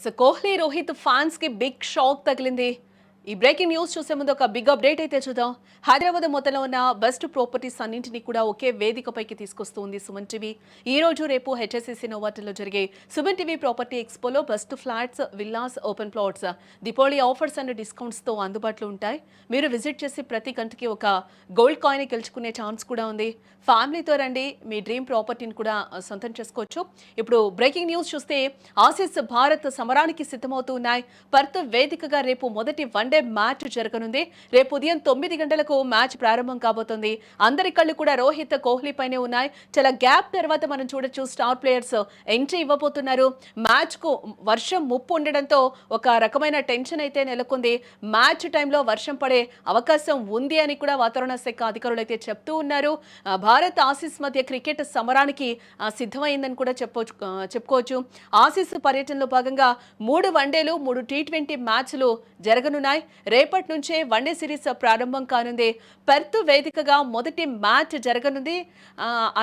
Yes Kohli Rohit ఫ్యాన్స్కి big shock తగిలింది ఈ బ్రేకింగ్ న్యూస్ చూసే ముందు ఒక బిగ్ అప్డేట్ అయితే చూద్దాం. హైదరాబాద్ మొత్తంలో ఉన్న బెస్ట్ ప్రాపర్టీస్ అన్నింటినీ కూడా ఒకే వేదికపైకి తీసుకొస్తుంది సుమన్ టీవీ. ఈ రోజు రేపు హెచ్ఎస్సిసి నోవాటిలో జరిగే Suman TV property ఎక్స్పోలో best flats villas open plots Deepavali offers and డిస్కౌంట్స్తో అందుబాటులో ఉంటాయి. మీరు విజిట్ చేసి ప్రతి గంటకి ఒక గోల్డ్ కాయిన్ గెలుచుకునే ఛాన్స్ కూడా ఉంది. ఫ్యామిలీతో రండి మీ డ్రీమ్ ప్రాపర్టీని కూడా సొంతం చేసుకోవచ్చు. ఇప్పుడు బ్రేకింగ్ న్యూస్ చూస్తే ఆసీస్ భారత్ సమరానికి సిద్ధమవుతూ ఉన్నాయి. పర్త్ వేదికగా రేపు మొదటి వన్ వన్డే మ్యాచ్ జరగనుంది. రేపు ఉదయం తొమ్మిది గంటలకు మ్యాచ్ ప్రారంభం కాబోతుంది. అందరి కళ్ళు కూడా రోహిత్ కోహ్లీ పైనే ఉన్నాయి. చాలా గ్యాప్ తర్వాత మనం చూడొచ్చు స్టార్ ప్లేయర్స్ ఎంట్రీ ఇవ్వబోతున్నారు. మ్యాచ్కు వర్షం ముప్పు ఉండడంతో ఒక రకమైన టెన్షన్ అయితే నెలకొంది. మ్యాచ్ టైంలో వర్షం పడే అవకాశం ఉంది అని కూడా వాతావరణ శాఖ అధికారులు అయితే చెప్తూ ఉన్నారు. భారత్ ఆసీస్ మధ్య క్రికెట్ సమరానికి సిద్ధమైందని కూడా చెప్పవచ్చు చెప్పుకోవచ్చు. ఆసీస్ పర్యటనలో భాగంగా మూడు వన్డేలు మూడు టీ ట్వంటీ మ్యాచ్లు జరగనున్నాయి. రేపటి నుంచే వన్డే సిరీస్ ప్రారంభం కానుంది. పెర్త్ వేదికగా మొదటి మ్యాచ్ జరగనుంది.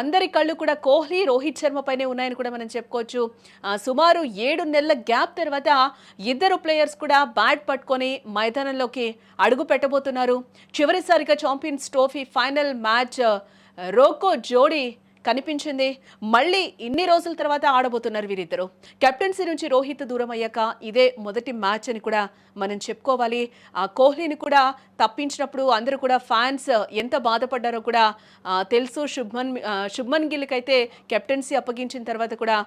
అందరి కళ్ళు కూడా కోహ్లీ రోహిత్ శర్మ పైనే ఉన్నాయని కూడా మనం చెప్పుకోవచ్చు. సుమారు ఏడు నెలల గ్యాప్ తర్వాత ఇద్దరు ప్లేయర్స్ కూడా బ్యాట్ పట్టుకొని మైదానంలోకి అడుగు పెట్టబోతున్నారు. చివరిసారిగా champions trophy final match RoKo జోడీ కనిపించింది. మళ్ళీ ఇన్ని రోజుల తర్వాత ఆడబోతున్నారు వీరిద్దరు. కెప్టెన్సీ నుంచి రోహిత్ దూరం అయ్యాక ఇదే మొదటి మ్యాచ్ అని కూడా మనం చెప్పుకోవాలి. ఆ కోహ్లీని కూడా తప్పించినప్పుడు అందరూ కూడా ఫ్యాన్స్ ఎంత బాధపడ్డారో కూడా తెలుసు. శుభ్మన్ శుభ్మన్ గిల్కి అయితే కెప్టెన్సీ అప్పగించిన తర్వాత కూడా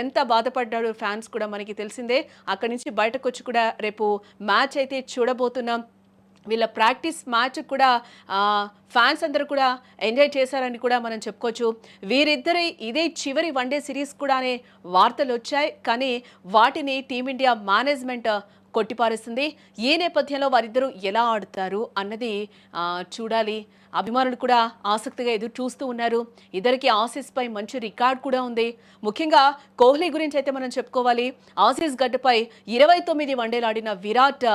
ఎంత బాధపడ్డాడు ఫ్యాన్స్ కూడా మనకి తెలిసిందే. అక్కడి నుంచి బయటకు వచ్చి కూడా రేపు మ్యాచ్ అయితే చూడబోతున్నాం. వీళ్ళ ప్రాక్టీస్ మ్యాచ్ కూడా ఫ్యాన్స్ అందరూ కూడా ఎంజాయ్ చేశారని కూడా మనం చెప్పుకోవచ్చు. వీరిద్దరి ఇదే చివరి వన్డే సిరీస్ కూడా అనే వార్తలు వచ్చాయి కానీ వాటిని టీమిండియా మేనేజ్మెంట్ కొట్టిపారేస్తుంది ఈ నేపథ్యంలో వారిద్దరూ ఎలా ఆడుతారు అన్నది చూడాలి. అభిమానులు కూడా ఆసక్తిగా ఎదురు చూస్తూ ఉన్నారు. ఇద్దరికి ఆసీస్ పై మంచి రికార్డ్ కూడా ఉంది. ముఖ్యంగా కోహ్లీ గురించి అయితే మనం చెప్పుకోవాలి. ఆసీస్ గడ్డపై ఇరవై తొమ్మిది వన్డేలు ఆడిన విరాట్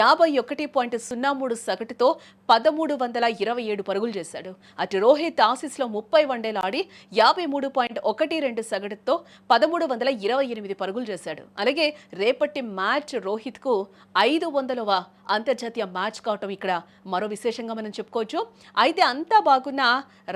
యాభై ఒకటి పాయింట్ సున్నా మూడు సగటుతో పదమూడు వందల ఇరవై ఏడు పరుగులు చేశాడు. అటు రోహిత్ ఆసీస్లో ముప్పై వన్డేలు ఆడి యాభై మూడు పాయింట్ ఒకటి రెండు సగటుతో పదమూడు వందల ఇరవై ఎనిమిది పరుగులు చేశాడు. అలాగే రేపటి మ్యాచ్ రోహిత్ భారత్కు ఐదు వందలవ అంతర్జాతీయ మ్యాచ్ కావటం ఇక్కడ మరో విశేషంగా మనం చెప్పుకోవచ్చు. అయితే అంతా బాగున్నా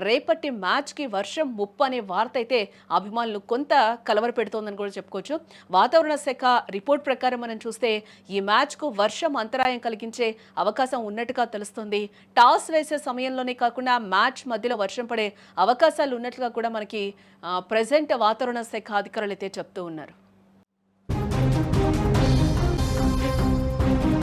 రేపటి మ్యాచ్కి వర్షం ముప్పు అనే వార్త అయితే అభిమానులు కొంత కలవర పెడుతోందని కూడా చెప్పుకోవచ్చు. వాతావరణ శాఖ రిపోర్ట్ ప్రకారం మనం చూస్తే ఈ మ్యాచ్కు వర్షం అంతరాయం కలిగించే అవకాశం ఉన్నట్టుగా తెలుస్తుంది. టాస్ వేసే సమయంలోనే కాకుండా మ్యాచ్ మధ్యలో వర్షం పడే అవకాశాలు ఉన్నట్లుగా కూడా మనకి ప్రజెంట్ వాతావరణ శాఖ అధికారులు అయితే చెప్తూ ఉన్నారు. Thank you.